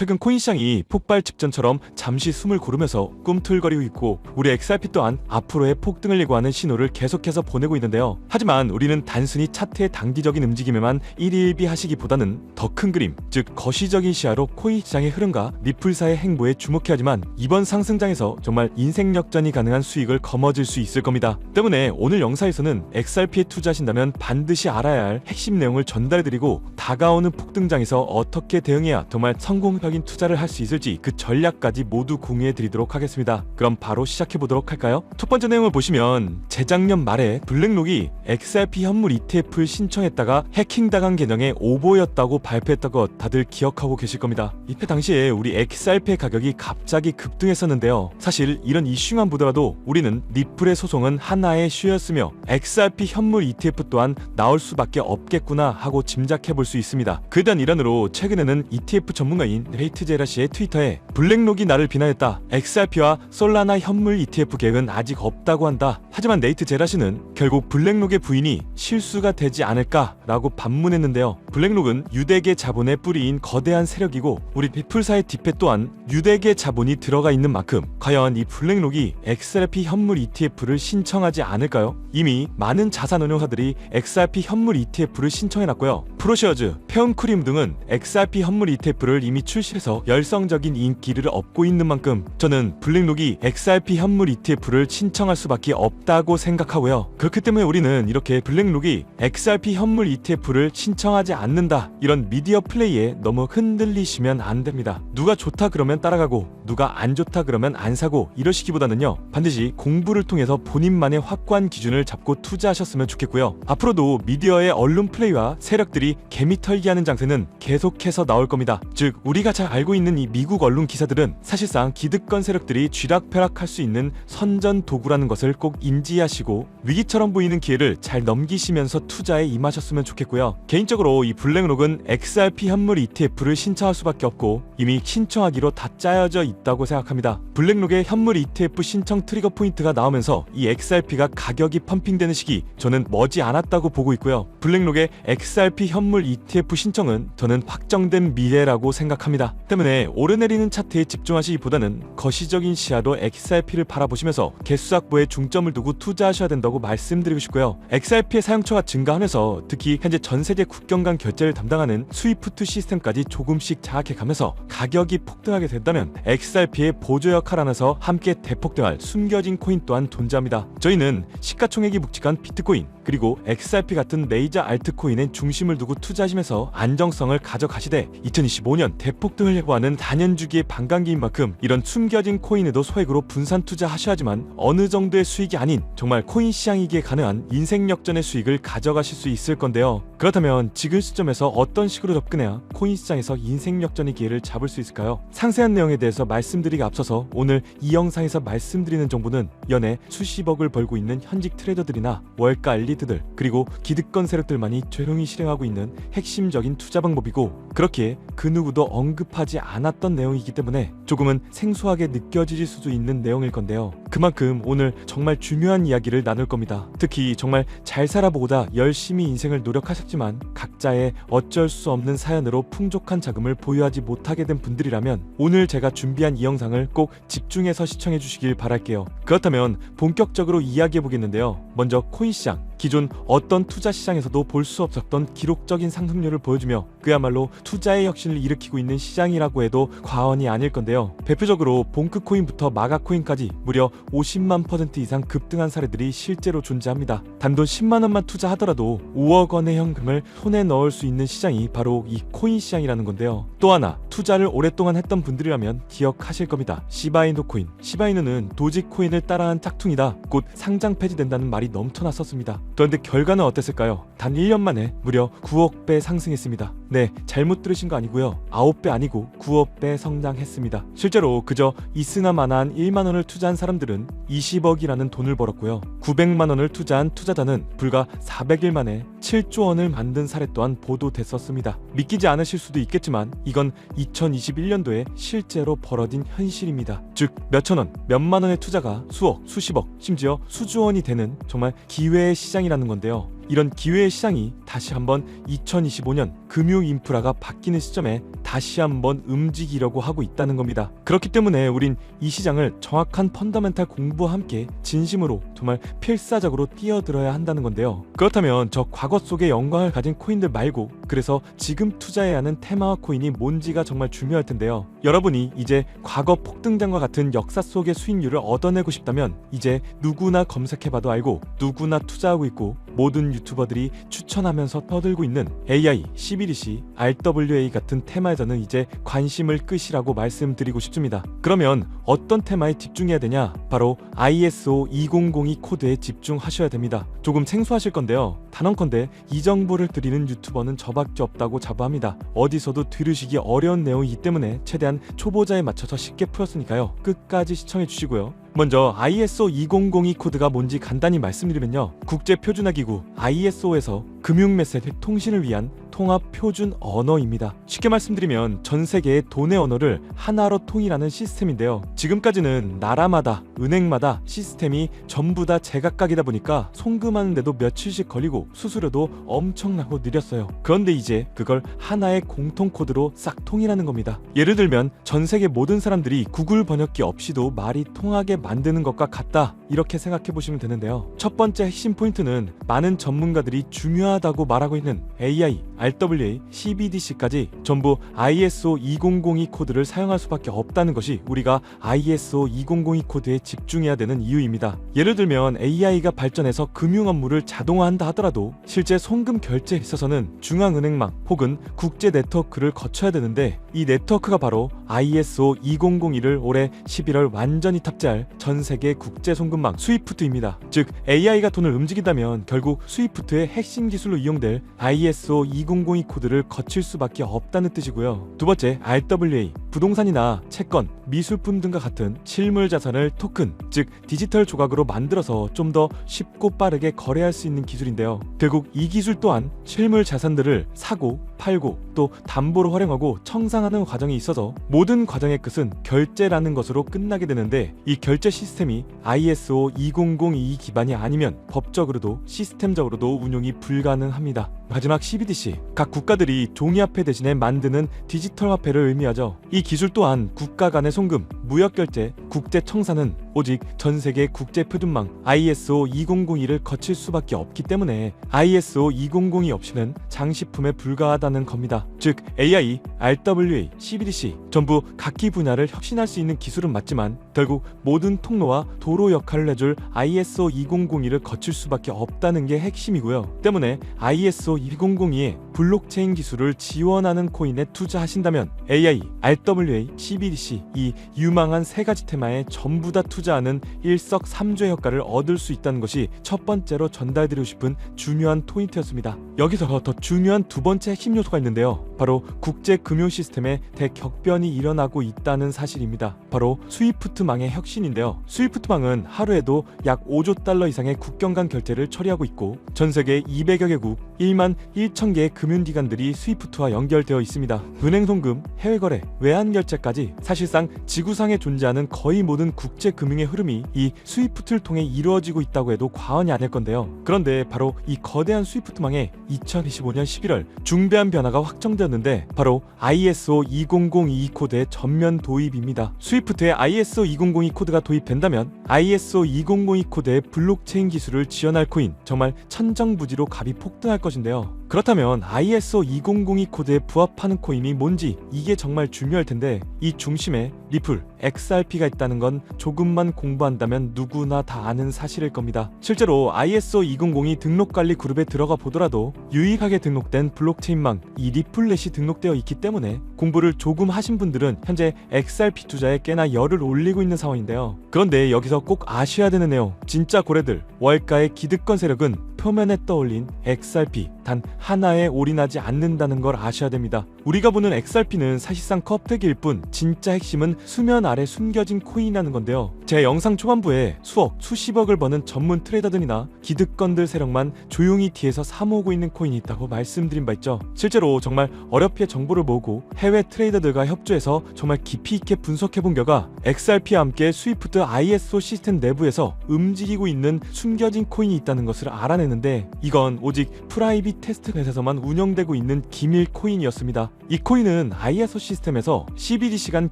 최근 코인 시장이 폭발 직전처럼 잠시 숨을 고르면서 꿈틀거리고 있고 우리 XRP 또한 앞으로의 폭등을 예고하는 신호를 계속해서 보내고 있는데요. 하지만 우리는 단순히 차트의 단기적인 움직임에만 일일비하시기보다는 더 큰 그림, 즉 거시적인 시야로 코인 시장의 흐름과 리플사의 행보에 주목해야 하지만 이번 상승장에서 정말 인생 역전이 가능한 수익을 거머쥘 수 있을 겁니다. 때문에 오늘 영상에서는 XRP에 투자하신다면 반드시 알아야 할 핵심 내용을 전달해드리고 다가오는 폭등장에서 어떻게 대응해야 정말 성공 적인 투자를 할 수 있을지 그 전략까지 모두 공유해 드리도록 하겠습니다. 그럼 바로 시작해 보도록 할까요? 첫 번째 내용을 보시면 재작년 말에 블랙록이 XRP 현물 ETF를 신청했다가 해킹당한 계정의 오보였다고 발표했던 것 다들 기억하고 계실 겁니다. 이때 당시에 우리 XRP의 가격이 갑자기 급등했었는데요. 사실 이런 이슈만 보더라도 우리는 리플의 소송은 하나의 슈였으며 XRP 현물 ETF 또한 나올 수밖에 없겠구나 하고 짐작해 볼 수 있습니다. 그단 일환으로 최근에는 ETF 전문가인 레이트 제라 씨의 트위터에 블랙록이 나를 비난했다. XRP와 솔라나 현물 ETF 계획은 아직 없다고 한다. 하지만 네이트 제라 씨는 결국 블랙록의 부인이 실수가 되지 않을까라고 반문했는데요. 블랙록은 유대계 자본의 뿌리인 거대한 세력이고 우리 비플사의 뒷배 또한 유대계 자본이 들어가 있는 만큼 과연 이 블랙록이 XRP 현물 ETF를 신청하지 않을까요? 이미 많은 자산 운용사들이 XRP 현물 ETF를 신청해놨고요. 프로쉐어즈, 페온크림 등은 XRP 현물 ETF를 이미 출 시해서 열성적인 인기를 얻고 있는 만큼 저는 블랙록이 XRP 현물 ETF를 신청할 수밖에 없다고 생각하고요. 그렇기 때문에 우리는 이렇게 블랙록이 XRP 현물 ETF를 신청하지 않는다 이런 미디어 플레이에 너무 흔들리시면 안 됩니다. 누가 좋다 그러면 따라가고 누가 안 좋다 그러면 안 사고 이러시기보다는요 반드시 공부를 통해서 본인만의 확고한 기준을 잡고 투자하셨으면 좋겠고요. 앞으로도 미디어의 언론 플레이와 세력들이 개미털기하는 장세는 계속해서 나올 겁니다. 즉 우리가 잘 알고 있는 이 미국 언론 기사들은 사실상 기득권 세력들이 쥐락펴락할 수 있는 선전 도구라는 것을 꼭 인지하시고 위기처럼 보이는 기회를 잘 넘기시면서 투자에 임하셨으면 좋겠고요. 개인적으로 이 블랙록은 XRP 현물 ETF를 신청할 수밖에 없고 이미 신청하기로 다 짜여져 있다고 생각합니다. 블랙록의 현물 ETF 신청 트리거 포인트가 나오면서 이 XRP가 가격이 펌핑되는 시기 저는 머지 않았다고 보고 있고요. 블랙록의 XRP 현물 ETF 신청은 저는 확정된 미래라고 생각합니다. 때문에 오르내리는 차트에 집중하시기보다는 거시적인 시야로 XRP를 바라보시면서 개수학부에 중점을 두고 투자하셔야 된다고 말씀드리고 싶고요. XRP의 사용처가 증가하면서 특히 현재 전 세계 국경 간 결제를 담당하는 스위프트 시스템까지 조금씩 장악해가면서 가격이 폭등하게 된다면 XRP의 보조 역할하면서 함께 대폭등할 숨겨진 코인 또한 존재합니다. 저희는 시가총액이 묵직한 비트코인 그리고 XRP 같은 레이저 알트코인에 중심을 두고 투자하시면서 안정성을 가져가시되 2025년 대폭 등을 예고하는 단연주기의 반감기인 만큼 이런 숨겨진 코인에도 소액으로 분산 투자하셔야지만 어느 정도의 수익이 아닌 정말 코인 시장이기에 가능한 인생 역전의 수익을 가져가실 수 있을 건데요. 그렇다면 지금 시점에서 어떤 식으로 접근해야 코인 시장에서 인생 역전의 기회를 잡을 수 있을까요? 상세한 내용에 대해서 말씀드리기 앞서서 오늘 이 영상에서 말씀드리는 정보는 연애 수십억을 벌고 있는 현직 트레이더들이나 월가 엘리트들 그리고 기득권 세력들만이 조용히 실행하고 있는 핵심적인 투자 방법이고 그렇게 그 누구도 언급 하지 않았던 내용이기 때문에 조금은 생소하게 느껴질 수도 있는 내용일 건데요. 그만큼 오늘 정말 중요한 이야기를 나눌 겁니다. 특히 정말 잘 살아보고다 열심히 인생을 노력하셨지만 각자의 어쩔 수 없는 사연으로 풍족한 자금을 보유하지 못하게 된 분들이라면 오늘 제가 준비한 이 영상을 꼭 집중해서 시청해 주시길 바랄게요. 그렇다면 본격적으로 이야기해 보겠는데요. 먼저 코인 시장. 기존 어떤 투자 시장에서도 볼 수 없었던 기록적인 상승률을 보여주며 그야말로 투자의 혁신을 일으키고 있는 시장이라고 해도 과언이 아닐 건데요. 대표적으로 봉크코인부터 마가코인까지 무려 50만 퍼센트 이상 급등한 사례들이 실제로 존재합니다. 단돈 10만 원만 투자하더라도 5억 원의 현금을 손에 넣을 수 있는 시장이 바로 이 코인 시장이라는 건데요. 또 하나 투자를 오랫동안 했던 분들이라면 기억하실 겁니다. 시바이노 코인. 시바이노는 도지코인을 따라한 짝퉁이다. 곧 상장 폐지된다는 말이 넘쳐났었습니다. 그런데 결과는 어땠을까요? 단 1년 만에 무려 9억 배 상승했습니다. 네, 잘못 들으신 거 아니고요. 9배 아니고 9억 배 성장했습니다. 실제로 그저 이스나만한 1만 원을 투자한 사람들은 20억이라는 돈을 벌었고요. 900만 원을 투자한 투자자는 불과 400일 만에 7조 원을 만든 사례 또한 보도됐었습니다. 믿기지 않으실 수도 있겠지만 이건 2021년도에 실제로 벌어진 현실입니다. 즉 몇천 원, 몇만 원의 투자가 수억, 수십억, 심지어 수조 원이 되는 정말 기회의 시장이라는 건데요. 이런 기회의 시장이 다시 한번 2025년 금융 인프라가 바뀌는 시점에 다시 한번 움직이려고 하고 있다는 겁니다. 그렇기 때문에 우린 이 시장을 정확한 펀더멘탈 공부와 함께 진심으로 정말 필사적으로 뛰어들어야 한다는 건데요. 그렇다면 저 과거 속의 영광을 가진 코인들 말고 그래서 지금 투자해야 하는 테마와 코인이 뭔지가 정말 중요할 텐데요. 여러분이 이제 과거 폭등장과 같은 역사 속의 수익률을 얻어내고 싶다면 이제 누구나 검색해봐도 알고 누구나 투자하고 있고 모든 유튜버들이 추천하면서 떠들고 있는 AI, CBDC, RWA 같은 테마에서는 이제 관심을 끄시라고 말씀드리고 싶습니다. 그러면 어떤 테마에 집중해야 되냐? 바로 ISO 2002 코드에 집중하셔야 됩니다. 조금 생소하실 건데요. 단언컨대 이 정보를 드리는 유튜버는 저밖에 없다고 자부합니다. 어디서도 들으시기 어려운 내용이기 때문에 최대한 초보자에 맞춰서 쉽게 풀었으니까요. 끝까지 시청해 주시고요. 먼저 ISO 2002 코드가 뭔지 간단히 말씀드리면요. 국제 표준화 기구 ISO에서 금융 메시지 통신을 위한 통합 표준 언어입니다. 쉽게 말씀드리면 전 세계의 돈의 언어를 하나로 통일하는 시스템인데요. 지금까지는 나라마다 은행마다 시스템이 전부 다 제각각이다 보니까 송금하는데도 며칠씩 걸리고 수수료도 엄청나고 느렸어요. 그런데 이제 그걸 하나의 공통 코드로 싹 통일하는 겁니다. 예를 들면 전 세계 모든 사람들이 구글 번역기 없이도 말이 통하게 만드는 것과 같다. 이렇게 생각해 보시면 되는데요. 첫 번째 핵심 포인트는 많은 전문가들이 중요하다고 말하고 있는 AI, RWA, CBDC까지 전부 ISO 2002 코드를 사용할 수밖에 없다는 것이 우리가 ISO 2002 코드에 집중해야 되는 이유입니다. 예를 들면 AI가 발전해서 금융 업무를 자동화한다 하더라도 실제 송금 결제에 있어서는 중앙은행망 혹은 국제 네트워크를 거쳐야 되는데 이 네트워크가 바로 ISO 2001을 올해 11월 완전히 탑재할 전 세계 국제 송금망 스위프트입니다. 즉 AI가 돈을 움직인다면 결국 스위프트의 핵심 기술로 이용될 ISO 2002 코드를 거칠 수밖에 없다는 뜻이고요. 두 번째 RWA 부동산이나 채권, 미술품 등과 같은 실물 자산을 토큰 즉 디지털 조각으로 만들어서 좀 더 쉽고 빠르게 거래할 수 있는 기술인데요. 결국 이 기술 또한 실물 자산들을 사고 팔고 또 담보로 활용하고 청산하는 과정이 있어서 모든 과정의 끝은 결제라는 것으로 끝나게 되는데 이 결제 시스템이 ISO 2002 기반이 아니면 법적으로도 시스템적으로도 운용이 불가능합니다. 마지막 CBDC 각 국가들이 종이화폐 대신에 만드는 디지털 화폐를 의미하죠. 이 기술 또한 국가 간의 송금, 무역 결제, 국제 청산은 오직 전 세계 국제 표준망 ISO 2002를 거칠 수밖에 없기 때문에 ISO 2002 없이는 장식품에 불과하다는 겁니다. 즉 AI, RWA, CBDC 전부 각기 분야를 혁신할 수 있는 기술은 맞지만 결국 모든 통로와 도로 역할을 해줄 ISO 2002를 거칠 수밖에 없다는 게 핵심이고요. 때문에 ISO 2002의 블록체인 기술을 지원하는 코인에 투자하신다면 AI, RWA, CBDC 이 유망한 세 가지 테마에 전부 다 투자 하는 일석삼조의 효과를 얻을 수 있다는 것이 첫 번째로 전달드리고 싶은 중요한 포인트였습니다. 여기서 더 중요한 두 번째 핵심 요소가 있는데요. 바로 국제 금융 시스템에 대격변이 일어나고 있다는 사실입니다. 바로 스위프트망의 혁신인데요. 스위프트망은 하루에도 약 5조 달러 이상의 국경 간 결제를 처리하고 있고 전 세계 200여 개국 1만 1천 개의 금융기관들이 스위프트와 연결되어 있습니다. 은행 송금, 해외 거래, 외환 결제까지 사실상 지구상에 존재하는 거의 모든 국제 금융 의 흐름이 이 스위프트를 통해 이루어지고 있다고 해도 과언이 아닐 건데요. 그런데 바로 이 거대한 스위프트망에 2025년 11월 중대한 변화가 확정되었는데 바로 ISO 2002 코드의 전면 도입입니다. 스위프트에 ISO 2002 코드가 도입된다면 ISO 2002 코드의 블록체인 기술을 지원할 코인 정말 천정부지로 값이 폭등할 것인데요. 그렇다면 ISO 2002 코드에 부합하는 코인이 뭔지 이게 정말 중요할 텐데 이 중심에 리플, XRP가 있다는 건 조금만 공부한다면 누구나 다 아는 사실일 겁니다. 실제로 ISO 2002 등록 관리 그룹에 들어가 보더라도 유익하게 등록된 블록체인망 이 리플렛이 등록되어 있기 때문에 공부를 조금 하신 분들은 현재 XRP 투자에 꽤나 열을 올리고 있는 상황인데요. 그런데 여기서 꼭 아셔야 되는 내용 진짜 고래들 월가의 기득권 세력은 표면에 떠올린 XRP 단 하나에 올인하지 않는다는 걸 아셔야 됩니다. 우리가 보는 XRP는 사실상 껍데기일 뿐 진짜 핵심은 수면 아래 숨겨진 코인이라는 건데요. 제 영상 초반부에 수억, 수십억을 버는 전문 트레이더들이나 기득권들 세력만 조용히 뒤에서 사모으고 있는 코인이 있다고 말씀드린 바 있죠. 실제로 정말 어렵게 정보를 모으고 해외 트레이더들과 협조해서 정말 깊이 있게 분석해 본 결과 XRP와 함께 스위프트 ISO 시스템 내부에서 움직이고 있는 숨겨진 코인이 있다는 것을 알아내는데 이건 오직 프라이빗 테스트넷에서만 운영되고 있는 기밀 코인이었습니다. 이 코인은 ISO 시스템에서 CBDC 간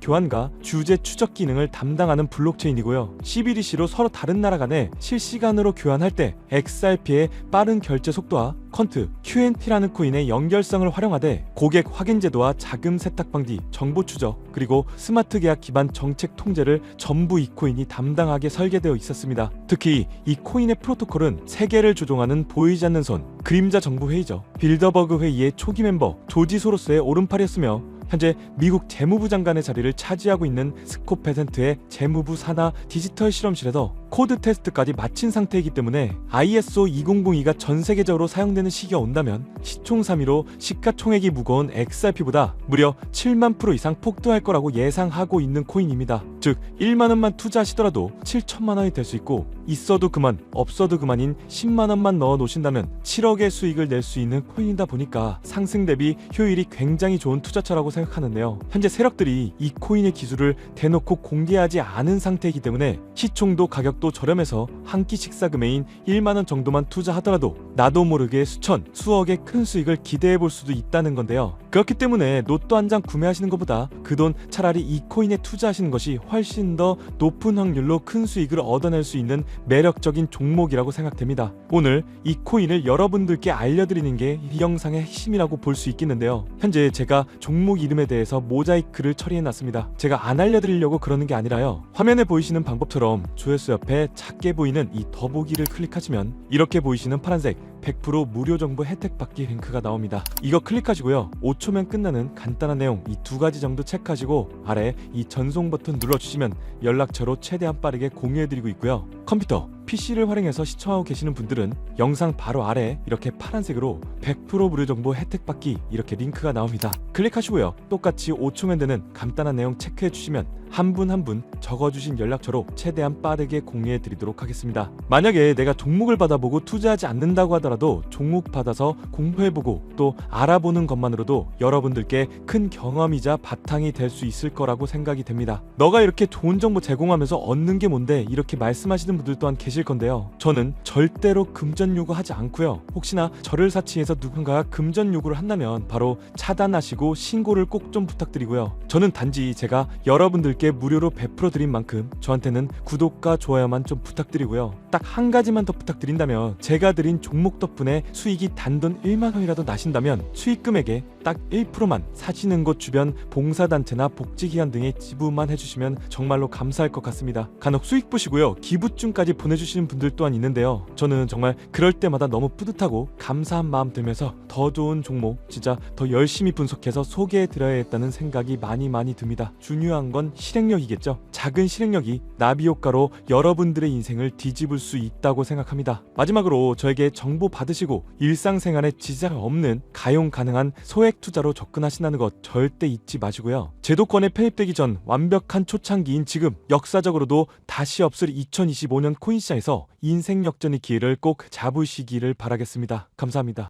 교환과 주제 추적 기능을 담당하는 블록체인이고요. CBDC로 서로 다른 나라 간에 실시간으로 교환할 때 XRP의 빠른 결제 속도와 퀀트, QNT라는 코인의 연결성을 활용하되 고객 확인 제도와 자금 세탁 방지, 정보 추적, 그리고 스마트 계약 기반 정책 통제를 전부 이 코인이 담당하게 설계되어 있었습니다. 특히 이 코인의 프로토콜은 세계를 조종하는 보이지 않는 손, 그림자 정부 회의죠. 빌더버그 회의의 초기 멤버 조지 소로스의 오른팔이었으며 현재 미국 재무부 장관의 자리를 차지하고 있는 스콧 베센트의 재무부 산하 디지털 실험실에서 코드 테스트까지 마친 상태이기 때문에 ISO 2002가 전 세계적으로 사용되는 시기가 온다면 시총삼위로 시가총액이 무거운 XRP보다 무려 7만 프로 이상 폭등할 거라고 예상하고 있는 코인입니다. 즉 1만 원만 투자하시더라도 7천만 원이 될 수 있고 있어도 그만 없어도 그만인 10만 원만 넣어 놓으신다면 7억의 수익을 낼 수 있는 코인이다 보니까 상승 대비 효율이 굉장히 좋은 투자처라고 생각하는데요. 현재 세력들이 이 코인의 기술을 대놓고 공개하지 않은 상태이기 때문에 시총도 가격 도 저렴해서 한 끼 식사 금액인 1만 원 정도만 투자하더라도 나도 모르게 수천, 수억의 큰 수익을 기대해 볼 수도 있다는 건데요. 그렇기 때문에 로또 한 장 구매하시는 것보다 그 돈 차라리 이 코인에 투자하시는 것이 훨씬 더 높은 확률로 큰 수익을 얻어낼 수 있는 매력적인 종목이라고 생각됩니다. 오늘 이 코인을 여러분들께 알려드리는 게 이 영상의 핵심이라고 볼 수 있겠는데요. 현재 제가 종목 이름에 대해서 모자이크를 처리해놨습니다. 제가 안 알려드리려고 그러는 게 아니라요. 화면에 보이시는 방법처럼 조회수 옆에 작게 보이는 이 더보기를 클릭하시면 이렇게 보이시는 파란색 100% 무료 정보 혜택 받기 링크가 나옵니다. 이거 클릭하시고요. 5초면 끝나는 간단한 내용 이 두 가지 정도 체크하시고 아래 이 전송 버튼 눌러주시면 연락처로 최대한 빠르게 공유해드리고 있고요. 컴퓨터, PC를 활용해서 시청하고 계시는 분들은 영상 바로 아래 이렇게 파란색으로 100% 무료 정보 혜택 받기 이렇게 링크가 나옵니다. 클릭하시고요. 똑같이 5초면 되는 간단한 내용 체크해 주시면 한 분 한 분 적어주신 연락처로 최대한 빠르게 공유해 드리도록 하겠습니다. 만약에 내가 종목을 받아보고 투자하지 않는다고 하더라도 종목 받아서 공부해보고 또 알아보는 것만으로도 여러분들께 큰 경험이자 바탕이 될 수 있을 거라고 생각이 됩니다. 너가 이렇게 좋은 정보 제공하면서 얻는 게 뭔데 이렇게 말씀하시는 분들 또한 계실 건데요. 저는 절대로 금전 요구하지 않고요. 혹시나 저를 사치해서 누군가가 금전 요구를 한다면 바로 차단하시고 신고를 꼭 좀 부탁드리고요. 저는 단지 제가 여러분들께 무료로 베풀어 드린 만큼 저한테는 구독과 좋아요만 좀 부탁드리고요. 딱 한 가지만 더 부탁드린다면 제가 드린 종목 덕분에 수익이 단돈 1만 원이라도 나신다면 수익 금액의 딱 1%만 사시는 곳 주변 봉사단체나 복지기관 등에 지부만 해주시면 정말로 감사할 것 같습니다. 간혹 수익 보시고요. 기부증까지 보내주시는 분들 또한 있는데요. 저는 정말 그럴 때마다 너무 뿌듯하고 감사한 마음 들면서 더 좋은 종목 진짜 더 열심히 분석해서 소개해 드려야겠다는 생각이 많이 많이 듭니다. 중요한 건 실행력이겠죠. 작은 실행력이 나비 효과로 여러분들의 인생을 뒤집을 수 있다고 생각합니다. 마지막으로 저에게 정보 받으시고 일상생활에 지장 없는 가용 가능한 소액 투자로 접근하신다는 것 절대 잊지 마시고요. 제도권에 편입되기 전 완벽한 초창기인 지금 역사적으로도 다시 없을 2025년 코인 시장에서 인생 역전의 기회를 꼭 잡으시기를 바라겠습니다. 감사합니다.